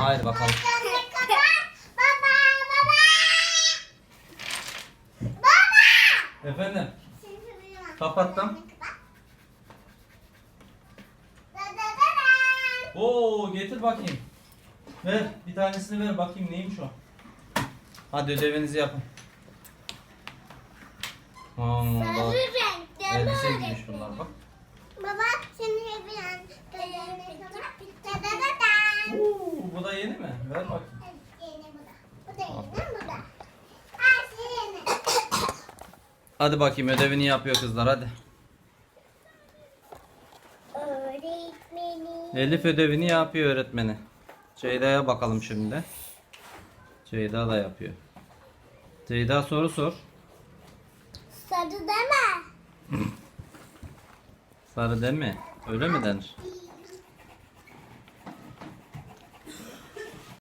Haydi bakalım. Efendim. Kapattım. Oo getir bakayım. Ver bir tanesini ver bakayım neymiş o. Hadi ödevinizi yapın. Allah. Elbise giymiş bunlar bak. Baba seni seviyorum. Da da da da. Oo, bu da yeni mi? Ver bakayım. Yeni bu da. Bu da yeni bu da. Her şey yeni. Hadi bakayım ödevini yapıyor kızlar hadi. Öğretmenim. Elif ödevini yapıyor öğretmeni. Ceyda'ya bakalım şimdi. Ceyda da yapıyor. Ceyda soru sor. Sarı deme. Sarı mi? Öyle mi denir?